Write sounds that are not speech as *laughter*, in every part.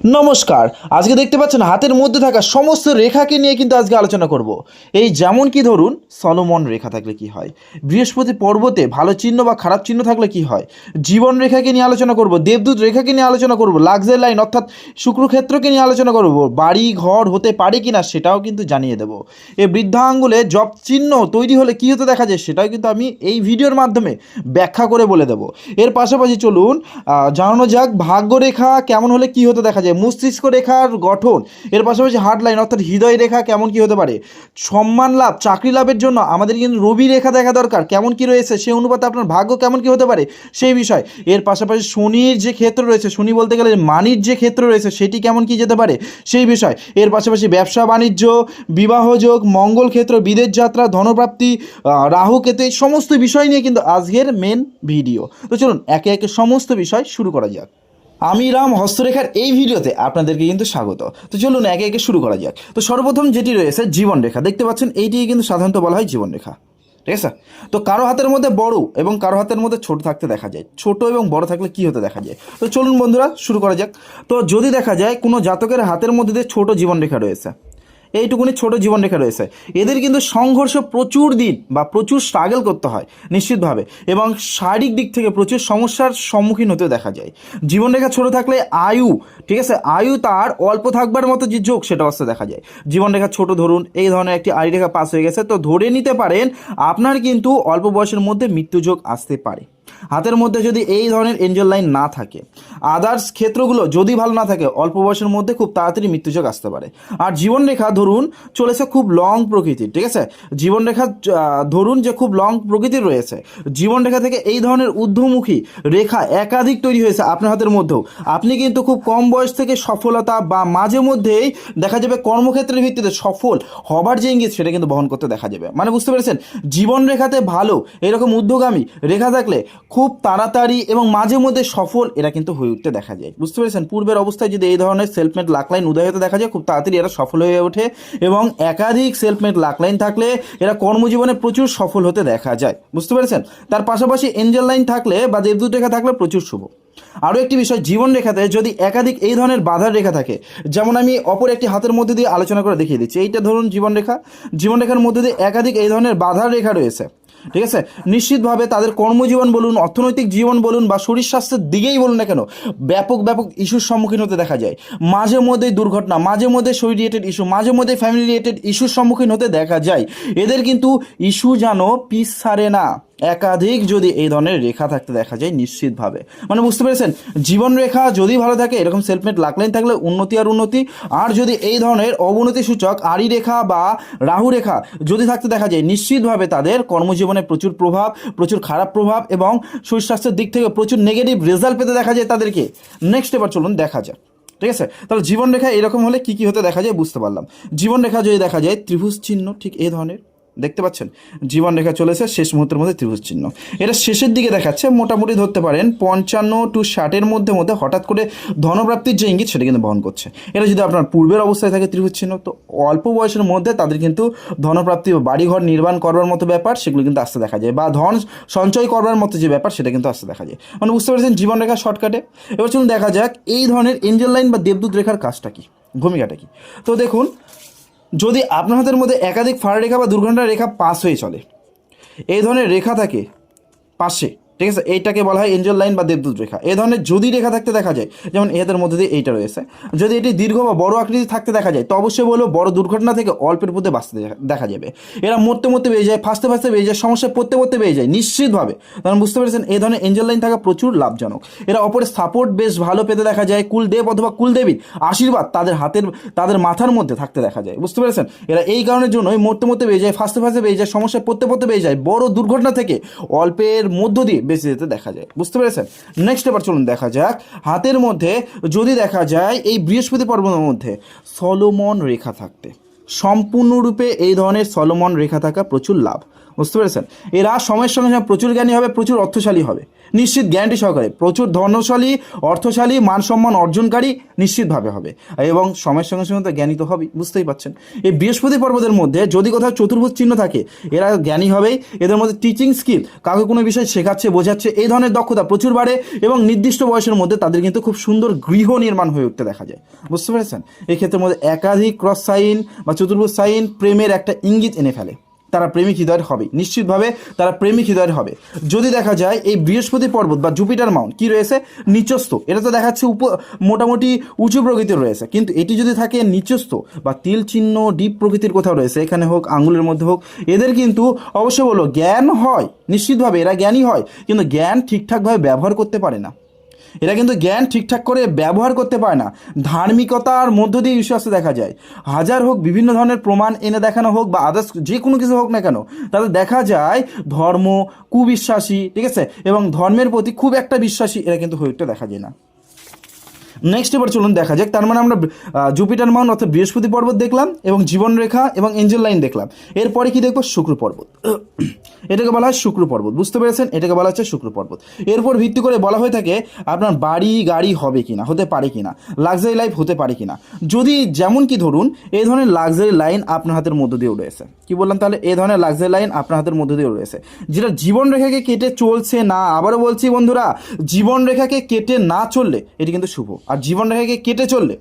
নমস্কার। আজকে দেখতে পাচ্ছেন, হাতের মধ্যে থাকা সমস্ত রেখাকে নিয়ে কিন্তু আজকে আলোচনা করব। এই যেমন কি ধরুন, সলোমন রেখা থাকলে কি হয়? বৃহস্পতি পর্বতে ভালো চিহ্ন বা খারাপ চিহ্ন থাকলে কি হয়? জীবন রেখাকে নিয়ে আলোচনা করব, দেবদূত রেখাকে নিয়ে আলোচনা করব লাক্সারি লাইন অর্থাৎ শুক্রক্ষেত্রকে নিয়ে আলোচনা করব, বাড়ি, ঘর হতে পারে কি না সেটাও কিন্তু জানিয়ে দেব। এই বৃদ্ধা আঙ্গুলে জব চিহ্ন তৈরি হলে কী হতে দেখা যায় সেটাও কিন্তু আমি এই ভিডিওর মাধ্যমে ব্যাখ্যা করে বলে দেব। এর পাশাপাশি চলুন জানানো যাক ভাগ্যরেখা কেমন হলে কি হতে দেখা যায় মস্তিষ্ক রেখার গঠন, এর পাশাপাশি হার্ট লাইন অর্থাৎ হৃদয় রেখা কেমন কি হতে পারে? সম্মান লাভ, চাকরি লাভের জন্য আমাদের কিন্তু রবি রেখা দেখা দরকার, কেমন কি রয়েছে? সেই অনুপাতে আপনার ভাগ্য কেমন কি হতে পারে? সেই বিষয়। এর পাশাপাশি শনির যে ক্ষেত্র রয়েছে, শনি বলতে গেলে মানির যে ক্ষেত্র রয়েছে, সেটি কেমন কি যেতে পারে? সেই বিষয়। এর পাশাপাশি ব্যবসা, বাণিজ্য বিবাহযোগ মঙ্গল ক্ষেত্র, বিদেশ যাত্রা, ধনপ্রাপ্তি রাহু কেতু, এই সমস্ত বিষয় নিয়ে কিন্তু আজকের মেন ভিডিও তো চলুন, একে একে সমস্ত বিষয় শুরু করা যাক। আমি রাম হস্তরেখার এই ভিডিওতে আপনাদেরকে কিন্তু স্বাগত। তো চলুন একে একে শুরু করা যাক। তো সর্বপ্রথম যেটি রয়েছে জীবনরেখা। দেখতে পাচ্ছেন, এইটিকে কিন্তু সাধারণত বলা হয় জীবনরেখা। ঠিক আছে? তো কারও হাতের মধ্যে বড় এবং কারও হাতের মধ্যে ছোট থাকতে দেখা যায়। ছোট এবং বড় থাকলে কি হতে দেখা যায়? তো চলুন বন্ধুরা, শুরু করা যাক। তো যদি দেখা যায়, কোনো জাতকের হাতের মধ্যে দিয়ে ছোটো জীবনরেখা রয়েছে। এইটুকুনি ছোট জীবনরেখা রয়েছে। এদের কিন্তু সংঘর্ষ প্রচুর দিন বা প্রচুর স্ট্রাগল করতে হয়, নিশ্চিতভাবে। এবং শারীরিক দিক থেকে প্রচুর সমস্যার সম্মুখীন হতে দেখা যায়। জীবনরেখা ছোট থাকলে আয়ু, ঠিক আছে? আয়ু তার অল্প থাকবার মতো যে যোগ, সেটা অবস্থা দেখা যায়। জীবনরেখা ছোট ধরুন, এই ধরনের একটি আড়ি রেখা পাস হয়ে গেছে, তো ধরে নিতে পারেন আপনার কিন্তু অল্প বয়সের মধ্যে মৃত্যুযোগ আসতে পারে। হাতের মধ্যে যদি এই ধরনের এঞ্জেল লাইন না থাকে আদার্স ক্ষেত্রগুলো যদি ভালো না থাকে, অল্প বয়সের মধ্যে খুব তাড়াতাড়ি মৃত্যুযোগ আসতে পারে। আর জীবনরেখা ধরুন চলেছে খুব লং প্রকৃতির, ঠিক আছে? জীবনরেখা ধরুন যে খুব লং প্রকৃতির রয়েছে। জীবনরেখা থেকে এই ধরনের ঊর্ধ্বমুখী রেখা একাধিক তৈরি হয়েছে আপনার হাতের মধ্যেও। আপনি কিন্তু খুব কম বয়স থেকে সফলতা বা মাঝে মধ্যেই দেখা যাবে কর্মক্ষেত্রের ভিত্তিতে সফল হবার যে ইঙ্গিত, সেটা কিন্তু বহন করতে দেখা যাবে। মানে বুঝতে পেরেছেন? জীবন রেখাতে ভালো, এরকম উদ্যোগামী রেখা থাকলে খুব তাড়াতাড়ি এবং মাঝে মধ্যে সফল এরা কিন্তু হয়ে উঠতে দেখা যায়। বুঝতে পেরেছেন? পূর্বের অবস্থায় যদি এই ধরনের সেলফমেড লাকলাইন উদয় হতে দেখা যায়, খুব তাড়াতাড়ি এরা সফল হয়ে ওঠে এবং একাধিক সেলফমেড লাকলাইন থাকলে এরা কর্মজীবনে প্রচুর সফল হতে দেখা যায়। বুঝতে পেরেছেন? তার পাশাপাশি এঞ্জেল লাইন থাকলে বা দেবদূত রেখা থাকলে প্রচুর শুভ। আরও একটি বিষয়, জীবন রেখাতে যদি একাধিক এই ধরনের বাধার রেখা থাকে, যেমন আমি অপর একটি হাতের মধ্যে দিয়ে আলোচনা করে দেখিয়ে দিচ্ছি। এইটা ধরুন জীবন রেখা। জীবন রেখার মধ্যে দিয়ে একাধিক এই ধরনের বাধার রেখা রয়েছে। ঠিক আছে? নিশ্চিতভাবে তাদের কর্মজীবন বলুন, অর্থনৈতিক জীবন বলুন বা শরীর স্বাস্থ্যের দিকেই বলুন না কেন, ব্যাপক ব্যাপক ইস্যুর সম্মুখীন হতে দেখা যায়। মাঝে মধ্যেই দুর্ঘটনা, মাঝে মধ্যে শরীর রিলেটেড ইস্যু মাঝে মধ্যে ফ্যামিলি রিলেটেড ইস্যুর সম্মুখীন হতে দেখা যায়। এদের কিন্তু ইস্যু যেন পিস ছাড়ে না। একাধিক যদি এই ধরনের রেখা থাকতে দেখা যায় নিশ্চিতভাবে। মানে বুঝতে পেরেছেন? জীবন রেখা যদি ভালো থাকে, এরকম সেলফমেট লাকলাইন থাকলে উন্নতি আর উন্নতি। আর যদি এই ধরনের অবনতি সূচক, আড়ি রেখা বা রাহু রেখা যদি থাকতে দেখা যায়, নিশ্চিতভাবে তাদের কর্মজীবনে প্রচুর প্রভাব, প্রচুর খারাপ প্রভাব এবং শরীর স্বাস্থ্যের দিক থেকে প্রচুর নেগেটিভ রেজাল্ট পেতে দেখা যায় তাদেরকে। নেক্সট এবার চলুন দেখা যায় ঠিক আছে? তাহলে জীবনরেখা এরকম হলে কি কি হতে দেখা যায় বুঝতে পারলাম। জীবনরেখা যদি দেখা যায়, ত্রিভুজ চিহ্ন ঠিক এই ধরনের। দেখতে পাচ্ছেন? জীবন রেখা চলেছে শেষ মুহূর্তের মধ্যে ত্রিভুজ চিহ্ন। এটা শেষের দিকে দেখাচ্ছে, মোটামুটি ধরতে পারেন পঞ্চান্ন টু ষাটের মধ্যে মধ্যে হঠাৎ করে ধনপ্রাপ্তির যে ইঙ্গিত সেটা কিন্তু বহন করছে। এটা যদি আপনার পূর্বের অবস্থায় থাকে ত্রিভুজ চিহ্ন, তো অল্প বয়সের মধ্যে তাদের কিন্তু ধনপ্রাপ্তি বা বাড়িঘর নির্মাণ করবার মতো ব্যাপার সেগুলো কিন্তু আসতে দেখা যায়, বা ধন সঞ্চয় করবার মতো যে ব্যাপার সেটা কিন্তু আসতে দেখা যায়। মানে বুঝতে পেরেছেন জীবন রেখা শর্টকাটে? এবার চলুন দেখা যাক, এই ধরনের এঞ্জেল লাইন বা দেবদূত রেখার কাজটা কি, ভূমিকাটা কি? তো দেখুন যদি আপনার হাতের মধ্যে একাধিক ফাড়া রেখা বা দুর্ঘণ্টা রেখা পাস হয়ে চলে, এই ধরনের রেখা থাকে পাশে ঠিক আছে? এইটাকে বলা হয় এঞ্জেল লাইন বা দেবদূত রেখা। এই ধরনের যদি রেখা থাকতে দেখা যায়, যেমন এদের মধ্যে দিয়ে এইটা রয়েছে, যদি এটি দীর্ঘ বা বড় আকৃতি থাকতে দেখা যায়, তো অবশ্যই বলব বড় দুর্ঘটনা থেকে অল্পের মধ্যে বাঁচতে দেখা- যাবে। এরা মরতে মরতে বেড়ে যায়, ফাঁসতে ফাঁসতে বেড়ে যায় সমস্যায় পড়তে পড়তে বেড়ে যায়, নিশ্চিতভাবে। কারণ বুঝতে পেরেছেন এই ধরনের এঞ্জেল লাইন থাকা প্রচুর লাভজনক। এরা অপরের সাপোর্ট বেশ ভালো পেতে দেখা যায়, কুলদেব অথবা কুলদেবীর আশীর্বাদ তাদের হাতের, তাদের মাথার মধ্যে থাকতে দেখা যায়। বুঝতে পেরেছেন? এরা এই কারণের জন্যই মরতে মরতে বেড়ে যায়, ফাঁসতে ফাঁসতে বেড়ে যায় সমস্যায় পড়তে পড়তে বেড়ে যায়, বড় দুর্ঘটনা থেকে অল্পের মধ্য দিয়ে বেঁচে যেতে দেখা যায়। বুঝতে পেরেছেন? নেক্সট এবার চলুন দেখা যাক। হাতের মধ্যে যদি দেখা যায় এই বৃহস্পতি পর্বতের মধ্যে সলোমন রেখা থাকতে। সম্পূর্ণরূপে এই ধরনের সলোমন রেখা থাকা প্রচুর লাভ। বুঝতে পেরেছেন? এরা সময়ের সঙ্গে সঙ্গে প্রচুর জ্ঞানী হবে, প্রচুর অর্থশালী হবে। নিশ্চিত গ্যারান্টি সহকারে প্রচুর ধনশালী, অর্থশালী মান সম্মান অর্জনকারী নিশ্চিতভাবে হবে। এবং সময়ের সঙ্গে সঙ্গে তো জ্ঞানী তো হবেই, বুঝতেই পাচ্ছেন এই বৃহস্পতি পর্বতের মধ্যে যদি কোথাও চতুর্ভুজ চিহ্ন থাকে, এরা জ্ঞানী হবেই এদের মধ্যে টিচিং স্কিল কাউকে কোনো বিষয় শেখাচ্ছে, বোঝাচ্ছে, এই ধরনের দক্ষতা প্রচুর বাড়ে এবং নির্দিষ্ট বয়সের মধ্যে তাদের কিন্তু খুব সুন্দর গৃহ নির্মাণ হয়ে উঠতে দেখা যায়। বুঝতে পেরেছেন? এই ক্ষেত্রের মধ্যে একাধিক ক্রস সাইন বা চতুর্ভুজ সাইন প্রেমের একটা ইঙ্গিত এনে ফেলে। তারা প্রেমিক হৃদয়ের হবে। নিশ্চিতভাবে তারা প্রেমিক হৃদয়ের হবে। যদি দেখা যায় এই বৃহস্পতি পর্বত বা জুপিটার মাউন্ট কি রয়েছে? নিচস্থ। এটা তো দেখাচ্ছে উপ, মোটামুটি উঁচু প্রকৃতির রয়েছে। কিন্তু এটি যদি থাকে নিচস্থ বা তিল চিহ্ন, ডিপ প্রকৃতির কোথাও রয়েছে, এখানে হোক আঙুলের মধ্যে হোক, এদের কিন্তু অবশ্যই বলো জ্ঞান হয়। নিশ্চিতভাবে এরা জ্ঞানী হয়। কিন্তু জ্ঞান ঠিকঠাকভাবে ব্যবহার করতে পারে না। এরা কিন্তু জ্ঞান ঠিকঠাক করে ব্যবহার করতে পারে না। ধার্মিকতার মধ্য দিয়ে বিশ্বাসে দেখা যায়। হাজার হোক, বিভিন্ন ধরনের প্রমাণ এনে দেখানো হোক বা আদার্স যে কোনো কিছু হোক না কেন তাহলে দেখা যায় ধর্ম, কুবিশ্বাসী, ঠিক আছে? এবং ধর্মের প্রতি খুব একটা বিশ্বাসী এরা কিন্তু হয়ে উঠতে দেখা যায় না। নেক্সট এবার চলুন দেখা যাক। তার মানে আমরা জুপিটার মাউন্ট অর্থাৎ বৃহস্পতি পর্বত দেখলাম এবং জীবনরেখা এবং এঞ্জেল লাইন দেখলাম। এরপরে কি দেখব? শুক্র পর্বত। *clears throat* এটাকে বলা হয় শুক্র পর্বত। বুঝতে পেরেছেন? এটাকে বলা হচ্ছে শুক্র পর্বত। এরপর ভিত্তি করে বলা হয়ে থাকে আপনার বাড়ি, গাড়ি হবে কিনা, হতে পারে কিনা লাক্সারি লাইফ হতে পারে কিনা। যদি যেমন কি ধরুন এই ধরনের লাক্সারি লাইন আপনার হাতের মধ্য দিয়েও রয়েছে। কি বললাম তাহলে? এই ধরনের লাক্সারি লাইন আপনার হাতের মধ্য দিয়েও রয়েছে। যেটা জীবন রেখাকে কেটে চলছে না, আবারও বলছি বন্ধুরা, জীবন রেখাকে কেটে না চললে, এটি কিন্তু শুভ। আর জীবন রেখাকে কেটে চললে,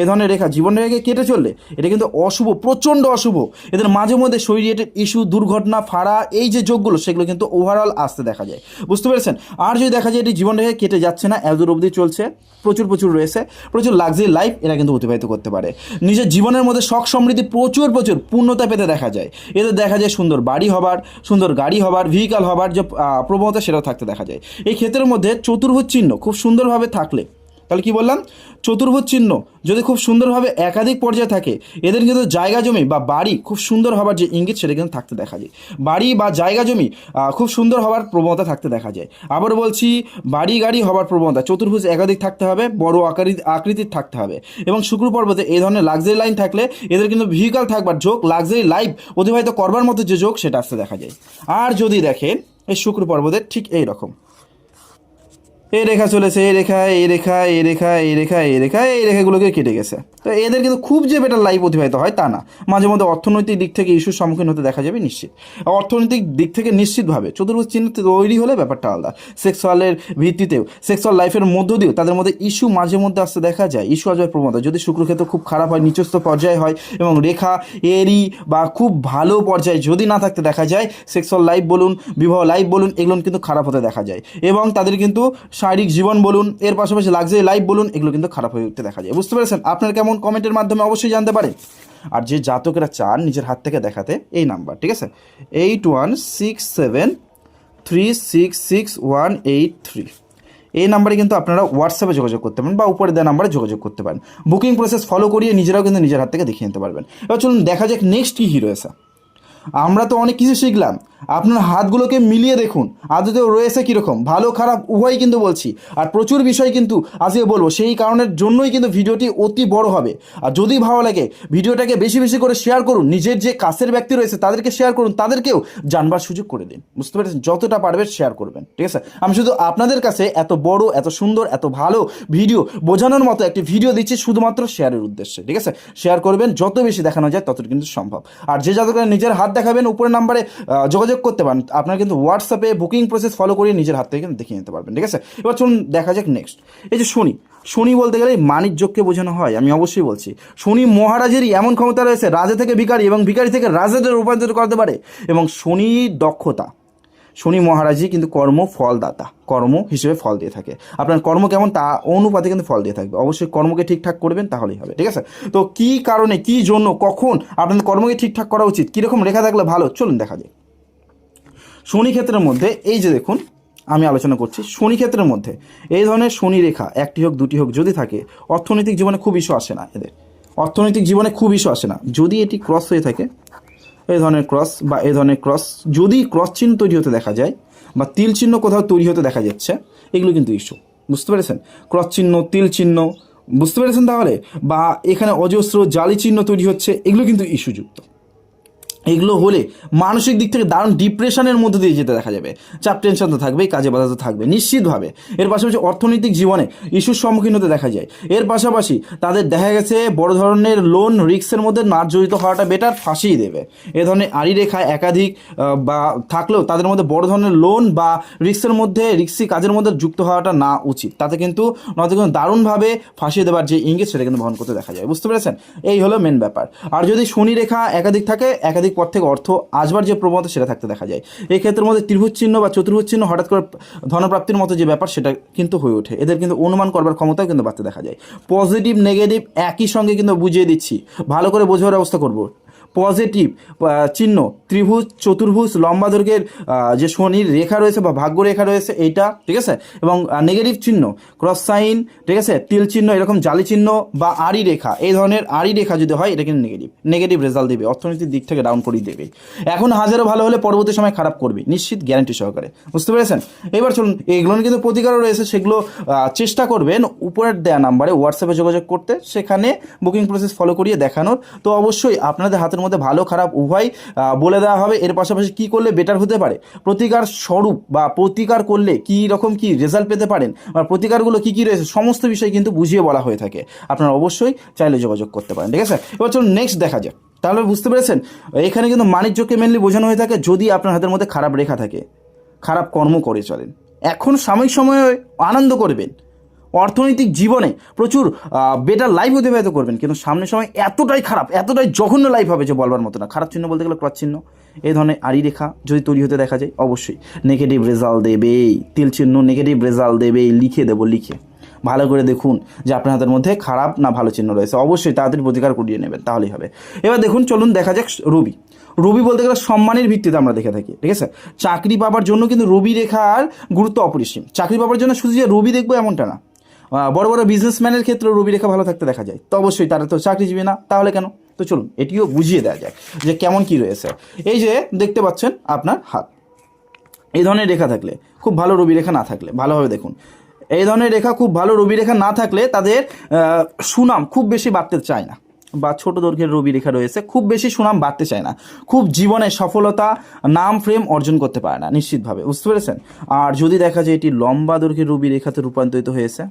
এ ধরনের রেখা জীবন রেখাকে কেটে চললে, এটা কিন্তু অশুভ, প্রচণ্ড অশুভ। এদের মাঝে মধ্যে শরীরের ইস্যু, দুর্ঘটনা, ফাড়া, এই যে যোগগুলো, সেগুলো কিন্তু ওভারঅল আসতে দেখা যায়। বুঝতে পেরেছেন? আর যদি দেখা যায় এটি জীবন রেখা কেটে যাচ্ছে না, এত অবধি চলছে, প্রচুর প্রচুর রয়েছে, প্রচুর লাক্সারি লাইফ এরা কিন্তু অতিবাহিত করতে পারে। নিজের জীবনের মধ্যে শখ সমৃদ্ধি প্রচুর প্রচুর পূর্ণতা পেতে দেখা যায়। এদের দেখা যায় সুন্দর বাড়ি হবার, সুন্দর গাড়ি হবার ভেহিকাল হবার যে প্রবণতা সেটাও থাকতে দেখা যায়। এই ক্ষেত্রের মধ্যে চতুর্ভুজ চিহ্ন খুব সুন্দরভাবে থাকলে তাহলে কি বললাম? চতুর্ভুজ চিহ্ন যদি খুব সুন্দরভাবে একাধিক পর্যায়ে থাকে, এদের কিন্তু জায়গা জমি বা বাড়ি খুব সুন্দর হবার যে ইঙ্গিত সেটা কিন্তু থাকতে দেখা যায়। বাড়ি বা জায়গা জমি খুব সুন্দর হওয়ার প্রবণতা থাকতে দেখা যায়। আবার বলছি, বাড়ি গাড়ি হবার প্রবণতা, চতুর্ভুজ একাধিক থাকতে হবে, বড় আকারি, আকৃতির থাকতে হবে। এবং শুক্র পর্বতে এই ধরনের লাক্সারি লাইন থাকলে এদের কিন্তু ভেহিকাল থাকবার যোগ লাক্সারি লাইফ অতিবাহিত করবার মতো যে যোগ সেটা আসতে দেখা যায়। আর যদি দেখেন, এই শুক্র পর্বতের ঠিক এই রকম এই রেখা চলেছে, এই রেখা এই রেখা এই রেখা এই রেখা এই রেখা, এই রেখাগুলোকে কেটে গেছে। তো এদের কিন্তু খুব যে বেটার লাইফ অতিবাহিত হয় তা না। মাঝে মধ্যে অর্থনৈতিক দিক থেকে ইস্যুর সম্মুখীন হতে দেখা যাবে নিশ্চিত। অর্থনৈতিক দিক থেকে নিশ্চিতভাবে চতুর্ভুজ চিহ্ন তৈরি হলে ব্যাপারটা আলাদা। সেক্সুয়ালের ভিত্তিতেও সেক্সুয়াল লাইফের মধ্য দিয়েও তাদের মধ্যে ইস্যু মাঝে মধ্যে আসতে দেখা যায়। ইস্যু আসবার প্রবণতা। যদি শুক্রক্ষেত্র খুব খারাপ হয়, নিচস্থ পর্যায়ে হয় এবং রেখা এরি বা খুব ভালো পর্যায়ে যদি না থাকতে দেখা যায় সেক্সুয়াল লাইফ বলুন, বিবাহ লাইফ বলুন, এগুলো কিন্তু খারাপ হতে দেখা যায়। এবং তাদের কিন্তু শারীরিক জীবন বলুন, এর পাশাপাশি লাক্সারি লাইফ বলুন, এগুলো কিন্তু খারাপ হয়ে উঠতে দেখা যায়। বুঝতে পেরেছেন? আপনার কেমন কমেন্টের মাধ্যমে অবশ্যই জানতে পারেন। আর যে জাতকেরা চান নিজের হাত থেকে দেখাতে, এই নাম্বার ঠিক আছে? Eight one six seven three six six one eight three এই নাম্বারে কিন্তু আপনারা হোয়াটসঅ্যাপে যোগাযোগ করতে পারেন বা উপরে দেওয়া নাম্বারে যোগাযোগ করতে পারেন। বুকিং প্রসেস ফলো করিয়ে নিজেরাও কিন্তু নিজের হাত থেকে দেখিয়ে নিতে পারবেন। এবার চলুন, দেখা যাক নেক্সট কী হিরো এসে। আমরা তো অনেক কিছু শিখলাম। আপনার হাতগুলোকে মিলিয়ে দেখুন। আদতেও রয়েছে কীরকম? ভালো, খারাপ উভয়ই কিন্তু বলছি। আর প্রচুর বিষয় কিন্তু আজকে বলব। সেই কারণের জন্যই কিন্তু ভিডিওটি অতি বড় হবে। আর যদি ভালো লাগে, ভিডিওটাকে বেশি বেশি করে শেয়ার করুন। নিজের যে কাছের ব্যক্তি রয়েছে, তাদেরকে শেয়ার করুন। তাদেরকেও জানবার সুযোগ করে দিন। বুঝতে পেরেছেন? যতটা পারবেন শেয়ার করবেন। ঠিক আছে? আমি শুধু আপনাদের কাছে এত বড়, এত সুন্দর, এত ভালো ভিডিও বোঝানোর মতো একটি ভিডিও দিচ্ছি শুধুমাত্র শেয়ারের উদ্দেশ্যে। ঠিক আছে? শেয়ার করবেন। যত বেশি দেখানো যায় তত কিন্তু সম্ভব। আর যে জাতকরা নিজের হাত দেখাবেন, উপরের নাম্বারে যোগাযোগ করতে পারেন। আপনারা কিন্তু হোয়াটসঅ্যাপে বুকিং প্রসেস ফলো করিয়ে নিজের হাত থেকে কিন্তু দেখিয়ে নিতে পারবেন, ঠিক আছে? এবার চলুন দেখা যাক নেক্সট এই যে শনি শনি বলতে গেলে মানিক যোগকে বোঝানো হয়, আমি অবশ্যই বলছি। শনি মহারাজেরই এমন ক্ষমতা রয়েছে, রাজা থেকে ভিকারি এবং ভিকারি থেকে রাজাদের রূপান্তরিত করতে পারে এবং শনি দক্ষতা। শনি মহারাজই কিন্তু কর্ম ফলদাতা, কর্ম হিসেবে ফল দিয়ে থাকে। আপনার কর্ম কেমন? তা অনুপাতে কিন্তু ফল দিয়ে থাকবে। অবশ্যই কর্মকে ঠিকঠাক করবেন, তাহলেই হবে, ঠিক আছে? তো কি কারণে, কি জন্য, কখন আপনাদের কর্মকে ঠিকঠাক করা উচিত? কীরকম রেখা থাকলে ভালো? চলুন দেখা যায় শনি ক্ষেত্রের মধ্যে, এই যে দেখুন, আমি আলোচনা করছি। শনি ক্ষেত্রের মধ্যে, এই ধরনের শনি রেখা, একটি হোক, দুটি হোক, যদি থাকে, অর্থনৈতিক জীবনে খুব ইস্যু আসে না এদের। অর্থনৈতিক জীবনে খুব ইস্যু আসে না। যদি এটি ক্রস হয়ে থাকে এই ধরনের ক্রস বা এই ধরনের ক্রস যদি ক্রস চিহ্ন তৈরি হতে দেখা যায় বা তিল চিহ্ন কোথাও তৈরি হতে দেখা যাচ্ছে, এগুলো কিন্তু ইস্যু বুঝতে পেরেছেন? ক্রস চিহ্ন, তিল চিহ্ন, বুঝতে পেরেছেন তাহলে? বা এখানে অজস্র জালি চিহ্ন তৈরি হচ্ছে, এগুলো কিন্তু ইস্যুযুক্ত এগুলো হলে মানসিক দিক থেকে দারুণ ডিপ্রেশনের মধ্যে দিয়ে যেতে দেখা যাবে। চাপ টেনশন তো থাকবেই, কাজে বাধা তো থাকবে, নিশ্চিতভাবে। এর পাশাপাশি অর্থনৈতিক জীবনে ইস্যুর সম্মুখীন হতে দেখা যায়। এর পাশাপাশি তাদের দেখা গেছে বড় ধরনের লোন রিস্কের মধ্যে না জড়িত হওয়াটা বেটার ফাঁসিয়ে দেবে। এ ধরনের আড়ি রেখা একাধিক বা থাকলেও তাদের মধ্যে বড় ধরনের লোন বা রিক্সের মধ্যে রিক্সি কাজের মধ্যে যুক্ত হওয়াটা না উচিত। তাতে কিন্তু নয়তো কিন্তু দারুণভাবে ফাঁসিয়ে দেওয়ার যে ইঙ্গিত সেটা কিন্তু বহন করতে দেখা যায়। বুঝতে পেরেছেন? এই হলো মেন ব্যাপার। আর যদি শনি রেখা একাধিক থাকে, একাধিক পথ থেকে অর্থ আসবার যে প্রবণতা সেটা থাকতে দেখা যায়। এই ক্ষেত্রের মধ্যে ত্রিভুজ চিহ্ন বা চতুর্ভুজ চিহ্ন হঠাৎ করে ধনপ্রাপ্তির মতো যে ব্যাপার সেটা কিন্তু হয়ে ওঠে। এদের কিন্তু অনুমান করবার ক্ষমতাও কিন্তু বাড়তে দেখা যায়। পজিটিভ নেগেটিভ একই সঙ্গে কিন্তু বুঝিয়ে দিচ্ছি। ভালো করে বোঝার ব্যবস্থা করব। পজিটিভ চিহ্ন, ত্রিভুজ, চতুর্ভুজ, লম্বা দৈর্ঘ্যের যে শনির রেখা রয়েছে বা ভাগ্য রেখা রয়েছে এইটা, ঠিক আছে? এবং নেগেটিভ চিহ্ন ক্রস সাইন ঠিক আছে? তিল চিহ্ন, এরকম জালি চিহ্ন বা আড়ি রেখা, এই ধরনের আড়ি রেখা যদি হয়, এটা কিন্তু নেগেটিভ নেগেটিভ রেজাল্ট দেবে, অর্থনীতির দিক থেকে ডাউন করিয়ে দেবে। এখন হাজারো ভালো হলে পরবর্তী সময় খারাপ করবে, নিশ্চিত গ্যারান্টি সহকারে, বুঝতে পেরেছেন? এবার চলুন এইগুলো কিন্তু প্রতিকারও রয়েছে, সেগুলো চেষ্টা করবেন উপরের দেওয়া নাম্বারে হোয়াটসঅ্যাপে যোগাযোগ করতে, সেখানে বুকিং প্রসেস ফলো করিয়ে দেখানোর। তো অবশ্যই আপনাদের হাতের মধ্যে ভালো, খারাপ উভয় বলে দেওয়া হবে। এর পাশাপাশি কি করলে বেটার হতে পারে? প্রতিকার স্বরূপ বা প্রতিকার করলে কি রকম কি রেজাল্ট পেতে পারেন? বা প্রতিকারগুলো কি কি রয়েছে? সমস্ত বিষয় কিন্তু বুঝিয়ে বলা হয়ে থাকে। আপনারা অবশ্যই চাইলে যোগাযোগ করতে পারেন, ঠিক আছে? এবার চলুন নেক্সট দেখা যাক। তাহলে বুঝতে পেরেছেন? এখানে কিন্তু বাণিজ্যকে মেনলি বোঝানো হয়ে থাকে যদি আপনার হাতের মধ্যে খারাপ রেখা থাকে। খারাপ কর্ম করে চলেন। এখন সাময়িক সময়ে আনন্দ করবেন। অর্থনৈতিক জীবনে প্রচুর বেটার লাইফ অতিবাহিত করবেন। কিন্তু সামনের সময় এতটাই খারাপ, এতটাই জঘন্য লাইফ হবে যে বলবার মতো না। খারাপ চিহ্ন বলতে গেলে ক্রস চিহ্ন। এই ধরনের আড়ি রেখা যদি তৈরি হতে দেখা যায়, অবশ্যই নেগেটিভ রেজাল্ট দেবেই তিল চিহ্ন নেগেটিভ রেজাল্ট দেবেই লিখে দেবো, লিখে। ভালো করে দেখুন যে আপনার হাতের মধ্যে খারাপ না ভালো চিহ্ন রয়েছে। অবশ্যই তাড়াতাড়ি প্রতিকার করিয়ে নেবেন, তাহলেই হবে। এবার দেখুন, চলুন দেখা যাক রবি। রবি বলতে গেলে সম্মানের ভিত্তিতে আমরা দেখে থাকি, ঠিক আছে? চাকরি পাবার জন্য কিন্তু রবি রেখার গুরুত্ব অপরিসীম। চাকরি পাবার জন্য শুধু যে রবি দেখব এমনটা না। বড় বড় বিজনেসম্যানের ক্ষেত্রেও রবি রেখা ভালো থাকতে দেখা যায়। তো অবশ্যই তারা তো চাকরিজীবী না, তাহলে কেন? তো চলুন, এটিও বুঝিয়ে দেওয়া যায় যে কেমন কি রয়েছে। এই যে দেখতে পাচ্ছেন আপনার হাত। এই ধরনের রেখা থাকলে, খুব ভালো রবি রেখা না থাকলে, ভালোভাবে দেখুন। এই ধরনের রেখা, খুব ভালো রবি রেখা না থাকলে তাদের সুনাম খুব বেশি বাড়তে চায় না। বা ছোট দৈর্ঘ্যের রবি রেখা রয়েছে, খুব বেশি সুনাম বাড়তে চায় না। খুব জীবনে সফলতা, নাম ফ্রেম অর্জন করতে পারে না, নিশ্চিতভাবে। বুঝতে পেরেছেন? আর যদি দেখা যায় এটি লম্বা দৈর্ঘ্যের রবি রেখাতে রূপান্তরিত হয়েছে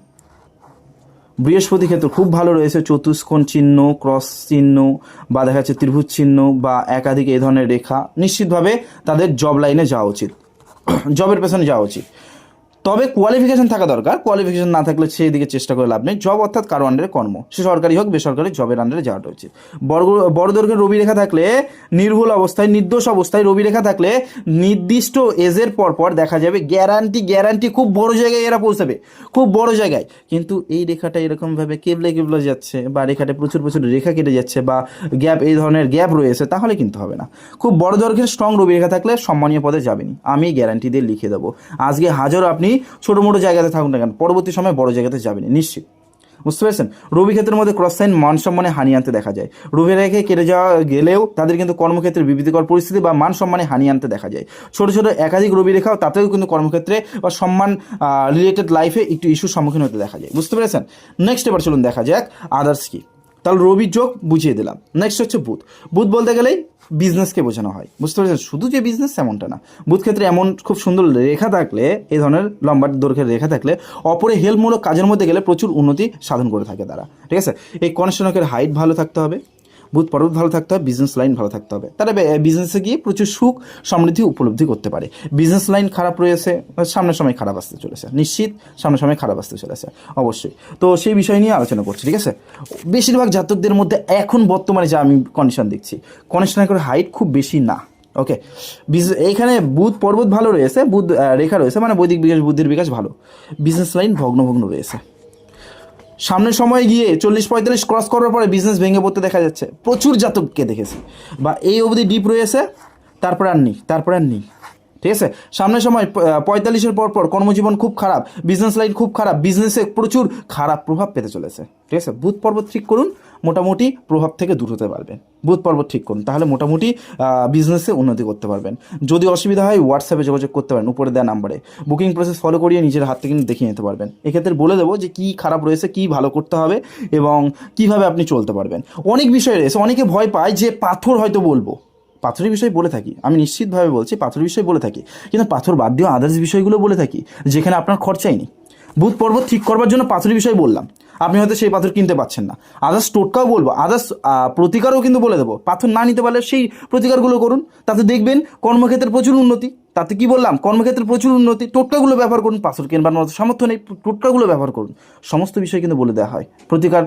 বৃহস্পতি ক্ষেত্র খুব ভালো রয়েছে, চতুষ্কোণ চিহ্ন, ক্রস চিহ্ন, বা দেখা যাচ্ছে ত্রিভুজ চিহ্ন, বা একাধিক এই ধরনের রেখা। নিশ্চিতভাবে তাদের জব লাইনে যাওয়া উচিত। *clears throat* জবের পেছনে যাওয়া উচিত। তবে কোয়ালিফিকেশন থাকা দরকার। কোয়ালিফিকেশন না থাকলে সেই দিকে চেষ্টা করে লাভ নেই। জব অর্থাৎ কারও আন্ডারে কর্ম? সে সরকারি হোক, বেসরকারি জবের আন্ডারে যাওয়াটা উচিত। বড় বড় রবি রেখা থাকলে নির্ভুল অবস্থায়, নির্দোষ অবস্থায় রবি রেখা থাকলে নির্দিষ্ট এজের পর পর দেখা যাবে গ্যারান্টি গ্যারান্টি খুব বড় জায়গায় এরা পৌঁছাবে। খুব বড় জায়গায়। কিন্তু এই রেখাটা এরকমভাবে কেবলে কেবলে যাচ্ছে বা রেখাটা প্রচুর প্রচুর রেখা কেটে যাচ্ছে বা গ্যাপ এই ধরনের গ্যাপ রয়েছে, তাহলে কিন্তু হবে না। খুব বড় দৈর্ঘ্যের স্ট্রং রবি রেখা থাকলে সম্মানীয় পদে যাবেনি আমি গ্যারান্টি দিয়ে লিখে দেবো। আজকে হাজারো আপনি ছোটো মোটো জায়গাতে থাকুন না কেন? পরবর্তী সময় বড় জায়গাতে যাবেনি, নিশ্চিত। বুঝতে পেরেছেন? রবি ক্ষেত্রের মধ্যে ক্রস সাইন মান সম্মানে হানি আনতে দেখা যায়। রবি রেখে কেটে যাওয়া গেলেও তাদের কিন্তু কর্মক্ষেত্রে বিভীতিকর পরিস্থিতি বা মান সম্মানে হানি আনতে দেখা যায়। ছোট ছোট একাধিক রবি রেখাও তাতেও কিন্তু কর্মক্ষেত্রে বা সম্মান রিলেটেড লাইফে একটু ইস্যুর সম্মুখীন হতে দেখা যায়। বুঝতে পেরেছেন? নেক্সট এবার চলুন দেখা যাক আদার্স কি। তাহলে রবি যোগ বুঝিয়ে দিলাম। নেক্সট হচ্ছে বুধ। বুধ বলতে গেলেই বিজনেসকে বোঝানো হয়। বুঝতে পারছেন? শুধু যে বিজনেস এমনটা না। বুধ ক্ষেত্রে এমন খুব সুন্দর রেখা থাকলে, এই ধরনের লম্বা দৈর্ঘ্যের রেখা থাকলে, অপরে হেল্পমূলক কাজের মধ্যে গেলে প্রচুর উন্নতি সাধন করে থাকে তারা। ঠিক আছে? এই কনস্টনকের হাইট ভালো থাকতে হবে। বুধ পর্বত ভালো থাকতে হবে বিজনেস লাইন ভালো থাকতে হবে। তারা বিজনেসে গিয়ে প্রচুর সুখ সমৃদ্ধি উপলব্ধি করতে পারে। বিজনেস লাইন খারাপ রয়েছে সামনের সময় খারাপ আসতে চলেছে। নিশ্চিত সামনের সময় খারাপ আসতে চলেছে, অবশ্যই। তো সেই বিষয় নিয়ে আলোচনা করছি, ঠিক আছে? বেশিরভাগ জাতকদের মধ্যে এখন বর্তমানে যা আমি কন্ডিশন দেখছি কনস্টনাকের হাইট খুব বেশি না ওকে এইখানে বুধ পর্বত ভালো রয়েছে বুধ রেখা রয়েছে মানে বৈদিক বিকাশ, বুদ্ধির বিকাশ ভালো। বিজনেস লাইন ভগ্ন ভগ্ন রয়েছে। সামনের সময় গিয়ে চল্লিশ পঁয়তাল্লিশ ক্রস করার পরে বিজনেস ভেঙে পড়তে দেখা যাচ্ছে। প্রচুর জাতককে দেখেছি। বা এই অবধি ডিপ রয়েছে, তারপর আর নেই, তারপর আর নেই। ঠিক আছে? সামনের সময় পঁয়তাল্লিশের পর পর কর্মজীবন খুব খারাপ বিজনেস লাইন খুব খারাপ বিজনেসে প্রচুর খারাপ প্রভাব পেতে চলেছে। ঠিক আছে? বুধ পর্ব ঠিক করুন মোটামুটি প্রভাব থেকে দূর হতে পারবেন। বুধ পর্ব ঠিক করুন। তাহলে মোটামুটি বিজনেসে উন্নতি করতে পারবেন। যদি অসুবিধা হয় হোয়াটসঅ্যাপে যোগাযোগ করতে পারেন উপরে দেওয়া নাম্বারে বুকিং প্রসেস ফলো করিয়ে নিজের হাত থেকে দেখিয়ে নিতে পারবেন। এক্ষেত্রে বলে দেবো যে কী খারাপ রয়েছে, কী ভালো করতে হবে এবং কীভাবে আপনি চলতে পারবেন। অনেক বিষয় রয়েছে, অনেকে ভয় পায় যে পাথর হয়তো বলব। পাথরের বিষয় বলে থাকি। আমি নিশ্চিতভাবে বলছি, পাথরের বিষয় বলে থাকি। কিন্তু পাথর বাদ দিয়েও আদার্স বিষয়গুলো বলে থাকি, যেখানে আপনার খরচাই নেই। বুধ পর্বত ঠিক করবার জন্য পাথরের বিষয় বললাম। আপনি হয়তো সেই পাথর কিনতে পাচ্ছেন না। আদার্স টোটকাও বলব। আদার্স প্রতিকারও কিন্তু বলে দেবো। পাথর না নিতে পারলে সেই প্রতিকারগুলো করুন। তাতে দেখবেন কর্মক্ষেত্রে প্রচুর উন্নতি। তাতে কি বললাম? কর্মক্ষেত্রে প্রচুর উন্নতি। টোটকাগুলো ব্যবহার করুন। পাথর কেনবার মতো সামর্থ্য নেই। টোটকাগুলো ব্যবহার করুন। সমস্ত বিষয় কিন্তু বলে দেওয়া হয়। প্রতিকার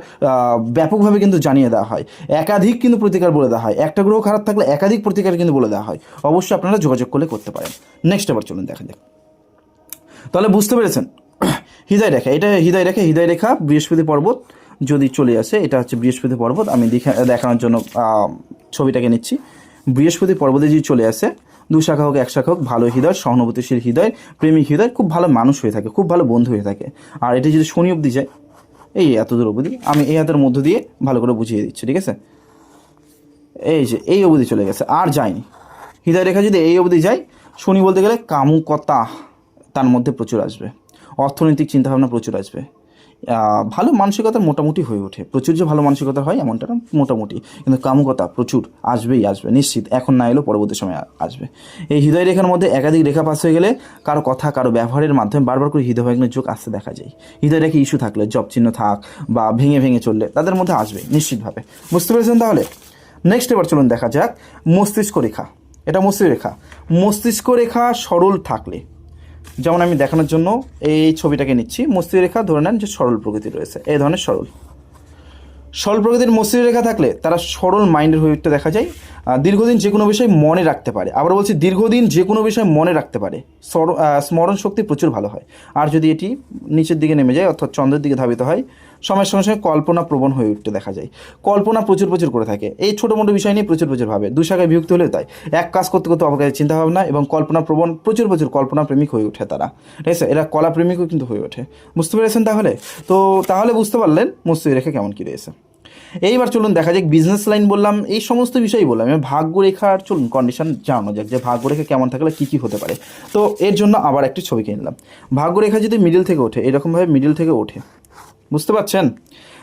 ব্যাপকভাবে কিন্তু জানিয়ে দেওয়া হয়। একাধিক কিন্তু প্রতিকার বলে দেওয়া হয়। একটা গ্রহ খারাপ থাকলে একাধিক প্রতিকার কিন্তু বলে দেওয়া হয়। অবশ্যই আপনারা যোগাযোগ করলে করতে পারেন। নেক্সট এবার চলুন দেখা যাক। তাহলে বুঝতে পেরেছেন? হৃদয় রেখা এটা হৃদয় রেখা হৃদয় রেখা বৃহস্পতি পর্বত যদি চলে আসে, এটা হচ্ছে বৃহস্পতি পর্বত, আমি দেখা, দেখানোর জন্য ছবিটাকে নিচ্ছি। বৃহস্পতি পর্বতে যদি চলে আসে, দু শাখা হোক, এক শাখা হোক, ভালো হৃদয়, সহানুভূতিশীল হৃদয় প্রেমিক হৃদয়, খুব ভালো মানুষ হয়ে থাকে, খুব ভালো বন্ধু হয়ে থাকে। আর এটা যদি শনি অবধি যায়, এই এত দূর অবধি, আমি এই হাতের মধ্য দিয়ে ভালো করে বুঝিয়ে দিচ্ছি, ঠিক আছে? এই যে, এই অবধি চলে গেছে, আর যায়নি। হৃদয় রেখা যদি এই অবধি যায়, শনি বলতে গেলে কামুকতা তার মধ্যে প্রচুর আসবে। অর্থনৈতিক চিন্তাভাবনা প্রচুর আসবে। ভালো মানসিকতা মোটামুটি হয়ে ওঠে। প্রচুর যে ভালো মানসিকতা হয়, এমনটা না, মোটামুটি। কিন্তু কামুকতা প্রচুর আসবেই, আসবে, নিশ্চিত। এখন না এলেও পরবর্তী সময় আসবে। এই হৃদয় রেখার মধ্যে একাধিক রেখা পাস হয়ে গেলে কারও কথা, কারও ব্যবহারের মাধ্যমে বারবার করে হৃদয় ভাগ্নের যোগ আসতে দেখা যায়। হৃদয় রেখে ইস্যু থাকলে জব চিহ্ন থাক বা ভেঙে ভেঙে চললে তাদের মধ্যে আসবে, নিশ্চিতভাবে। বুঝতে পেরেছেন তাহলে? নেক্সট এবার চলুন দেখা যাক মস্তিষ্ক রেখা। এটা মস্তিষ্ক রেখা। মস্তিষ্ক রেখা সরল থাকলে যেমন আমি দেখানোর জন্য এই ছবিটাকে নিচ্ছি। মস্তিরেখা রেখা, ধরে নেন যে সরল প্রকৃতি রয়েছে। এই ধরনের সরল। সরল প্রকৃতির মস্তিরেখা রেখা থাকলে তারা সরল মাইন্ডের হয়ে উঠতে দেখা যায়। দীর্ঘদিন যে কোনো বিষয় মনে রাখতে পারে। আবার বলছি, দীর্ঘদিন যে কোনো বিষয় মনে রাখতে পারে। স্মর- স্মরণ শক্তি প্রচুর ভালো হয়। আর যদি এটি নিচের দিকে নেমে যায়, অর্থাৎ চন্দ্রের দিকে ধাবিত হয় সময়ের সঙ্গে সঙ্গে কল্পনা প্রবণ হয়ে উঠতে দেখা যায়। কল্পনা প্রচুর প্রচুর করে থাকে। এই ছোটো মোটো বিষয় নিয়ে প্রচুর প্রচুর ভাবে। দু শাখায় বিভক্ত হলেও তাই। এক কাজ করতে করতে অবকাশের চিন্তাভাবনা এবং কল্পনা প্রবণ, প্রচুর প্রচুর কল্পনা প্রেমিক হয়ে ওঠে তারা। ঠিক আছে? এরা কলা প্রেমিকও কিন্তু হয়ে ওঠে। বুঝতে পেরেছেন তাহলে? তো তাহলে বুঝতে পারলেন মস্তিষ্ক রেখা কেমন কী রয়েছে। এইবার চলুন দেখা যাক বিজনেস লাইন বললাম, এই সমস্ত বিষয়ই বললাম। এবার ভাগ্যরেখার চলুন কন্ডিশন জানানো যাক যে ভাগ্যরেখা কেমন থাকলে কী কী হতে পারে। তো এর জন্য আবার একটি ছবি কিনলাম। ভাগ্যরেখা যদি মিডিল থেকে ওঠে, এরকমভাবে মিডিল থেকে ওঠে বুঝতে পারছেন?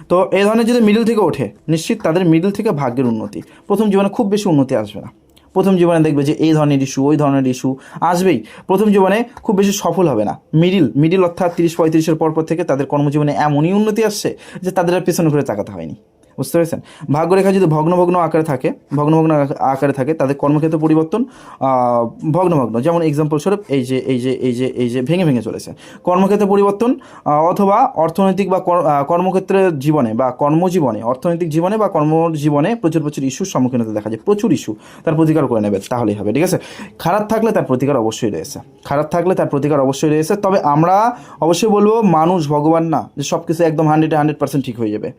তো এই ধরনের যদি মিডিল থেকে ওঠে, নিশ্চিত তাদের মিডিল থেকে ভাগ্যের উন্নতি। প্রথম জীবনে খুব বেশি উন্নতি আসবে না। প্রথম জীবনে দেখবে যে এই ধরনের ইস্যু ওই ধরনের ইস্যু আসবেই। প্রথম জীবনে খুব বেশি সফল হবে না। মিডিল মিডিল অর্থাৎ তিরিশ পঁয়ত্রিশের পর পর থেকে তাদের কর্মজীবনে এমনই উন্নতি আসছে যে তাদের আর পেছনে ঘুরে তাকাতে হয়নি। বুঝতে পেরেছেন? ভাগ্যরেখা যদি ভগ্ন ভগ্ন আকারে থাকে ভগ্ন ভগ্ন আকারে থাকে তাদের কর্মক্ষেত্র পরিবর্তন আহ, ভগ্ন ভগ্ন যেমন এক্সাম্পল স্বরূপ এই যে এই যে এই যে এই যে ভেঙে ভেঙে চলেছে। কর্মক্ষেত্রে পরিবর্তন অথবা অর্থনৈতিক বা কর- কর্মক্ষেত্রের জীবনে বা কর্মজীবনে অর্থনৈতিক জীবনে বা কর্মজীবনে প্রচুর প্রচুর ইস্যুর সম্মুখীন হতে দেখা যায়। প্রচুর ইস্যু তার প্রতিকার করে নেবে তাহলেই হবে ঠিক আছে? খারাপ থাকলে তার প্রতিকার অবশ্যই রয়েছে। খারাপ থাকলে তার প্রতিকার অবশ্যই রয়েছে। তবে আমরা অবশ্যই বলব মানুষ ভগবান না যে সব কিছু একদম হান্ড্রেডে হান্ড্রেড পার্সেন্ট ঠিক হয়ে যাবে।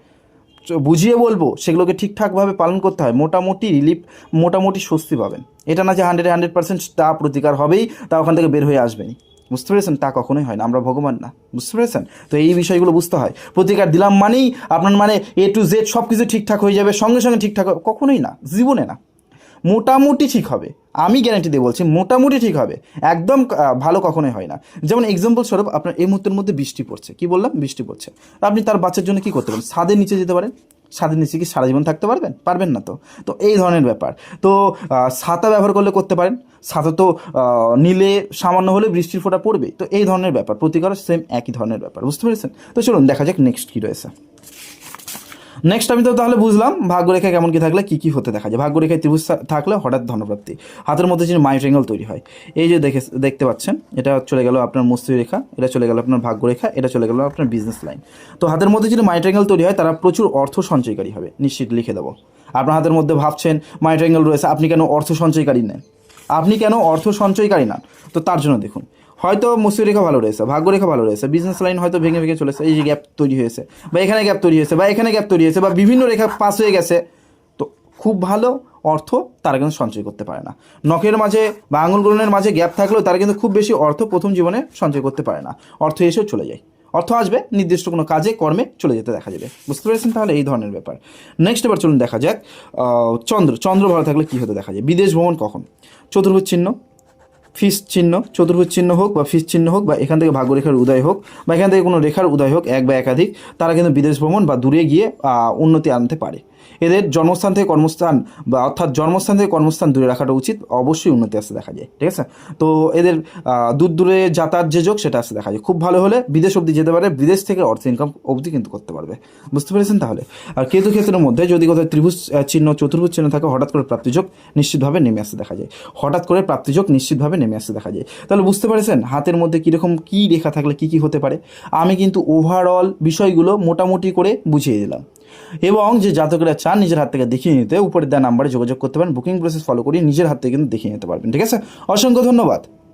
বুঝিয়ে বলব, সেগুলোকে ঠিকঠাকভাবে পালন করতে হয়। মোটামুটি রিলিফ মোটামুটি স্বস্তি পাবেন। এটা না যে হান্ড্রেড হান্ড্রেড পার্সেন্ট তা প্রতিকার হবেই, তা ওখান থেকে বের হয়ে আসবেনি বুঝতে পেরেছেন? তা কখনোই হয় না। আমরা ভগবান না। বুঝতে পেরেছেন? তো এই বিষয়গুলো বুঝতে হয়। প্রতিকার দিলাম মানেই আপনার মানে এ টু জেড সব কিছু ঠিকঠাক হয়ে যাবে, সঙ্গে সঙ্গে ঠিকঠাক কখনোই না। জীবনে না। মোটামুটি ঠিক হবে। আমি গ্যারান্টি দিয়ে বলছি, মোটামুটি ঠিক হবে। একদম ভালো কখনোই হয় না। যেমন এক্সাম্পল স্বরূপ আপনার এই মুহূর্তের মধ্যে বৃষ্টি পড়ছে। কি বললাম? বৃষ্টি পড়ছে। আপনি তার বাচ্চার জন্য কি করতে পারেন? ছাদের নিচে যেতে পারেন। ছাদের নিচে কি সারা জীবন থাকতে পারবেন? পারবেন না তো। তো এই ধরনের ব্যাপার। তো ছাতা ব্যবহার করলে করতে পারেন। ছাতা তো নিলে সামান্য হলে বৃষ্টির ফোঁটা পড়বে। তো এই ধরনের ব্যাপার। প্রতিকারও সেম একই ধরনের ব্যাপার। বুঝতে পেরেছেন? তো চলুন, দেখা যাক নেক্সট কী রয়েছে। নেক্সট আমি তো তাহলে বুঝলাম ভাগ্যরেখা কেমন কি থাকলে, কি কি হতে দেখা যায়। ভাগ্যরেখায় ত্রিভুজ থাকলে হঠাৎ ধনপ্রাপ্তি। হাতের মধ্যে যে মাইট অ্যাঙ্গেল তৈরি হয়। এই যে দেখে দেখতে পাচ্ছেন, এটা চলে গেল আপনার মস্তিষ্ক রেখা, এটা চলে গেল আপনার ভাগ্যরেখা, এটা চলে গেল আপনার বিজনেস লাইন তো হাতের মধ্যে যদি মাইট অ্যাঙ্গেল তৈরি হয়, তারা প্রচুর অর্থ সঞ্চয়কারী হবে। নিশ্চিত লিখে দেবো। আপনার হাতের মধ্যে ভাবছেন মাইট অ্যাঙ্গেল রয়েছে, আপনি কেন অর্থ সঞ্চয়কারী নেন? আপনি কেন অর্থ সঞ্চয়কারী না? তো তার জন্য দেখুন। হয়তো মসির রেখা ভালো রয়েছে, ভাগ্য রেখা ভালো রয়েছে বিজনেস লাইন হয়তো ভেঙে ভেঙে চলেছে, এই যে গ্যাপ তৈরি হয়েছে, বা এখানে গ্যাপ তৈরি হয়েছে, বা এখানে গ্যাপ তৈরি হয়েছে, বা বিভিন্ন রেখা পাস হয়ে গেছে, তো খুব ভালো অর্থ তারা কিন্তু সঞ্চয় করতে পারে না। নখের মাঝে বা আঙুলগুলোনের মাঝে গ্যাপ থাকলেও তারা কিন্তু খুব বেশি অর্থ প্রথম জীবনে সঞ্চয় করতে পারে না। অর্থ এসেও চলে যায়। অর্থ আসবে, নির্দিষ্ট কোনো কাজে, কর্মে চলে যেতে দেখা যাবে। বুঝতে পেরেছেন তাহলে এই ধরনের ব্যাপার। নেক্সট এবার চলুন দেখা যাক চন্দ্র। চন্দ্র ভালো থাকলে কী হতে দেখা যায়? বিদেশ ভ্রমণ কখন? চতুর্ভুজ চিহ্ন, ফিস চিহ্ন, চতুর্ভুজ চিহ্ন হোক বা ফিস চিহ্ন হোক বা এখান থেকে ভাগ্যরেখার উদয় হোক বা এখান থেকে কোনো রেখার উদয় হোক, এক বা একাধিক, তারা কিন্তু বিদেশ ভ্রমণ বা দূরে গিয়ে উন্নতি আনতে পারে। এদের জন্মস্থান থেকে কর্মস্থান বা অর্থাৎ জন্মস্থান থেকে কর্মস্থান দূরে রাখাটা উচিত। অবশ্যই উন্নতি আসতে দেখা যায়, ঠিক আছে? তো এদের দূর দূরে যাতায়াত যে যোগ, সেটা আসতে দেখা যায়। খুব ভালো হলে বিদেশ অবধি যেতে পারে, বিদেশ থেকে অর্থ ইনকাম অবধি কিন্তু করতে পারবে। বুঝতে পেরেছেন তাহলে? আর কেতু ক্ষেত্রের মধ্যে যদি কোথাও ত্রিভুজ চিহ্ন, চতুর্ভুজ চিহ্ন থাকে, হঠাৎ করে প্রাপ্তিযোগ নিশ্চিতভাবে নেমে আসতে দেখা যায়। হঠাৎ করে প্রাপ্তিযোগ নিশ্চিতভাবে নেমে আসতে দেখা যায়। তাহলে বুঝতে পেরেছেন হাতের মধ্যে কীরকম কী রেখা থাকলে কী কী হতে পারে? আমি কিন্তু ওভারঅল বিষয়গুলো মোটামুটি করে বুঝিয়ে দিলাম। এবং যে জাতকরা চান নিজের হাত থেকে দেখিয়ে নিতে উপরে দেওয়া নাম্বারে যোগাযোগ করতে পারেন বুকিং প্রসেস ফলো করিয়ে নিজের হাত থেকে কিন্তু দেখিয়ে নিতে পারবেন, ঠিক আছে? অসংখ্য ধন্যবাদ।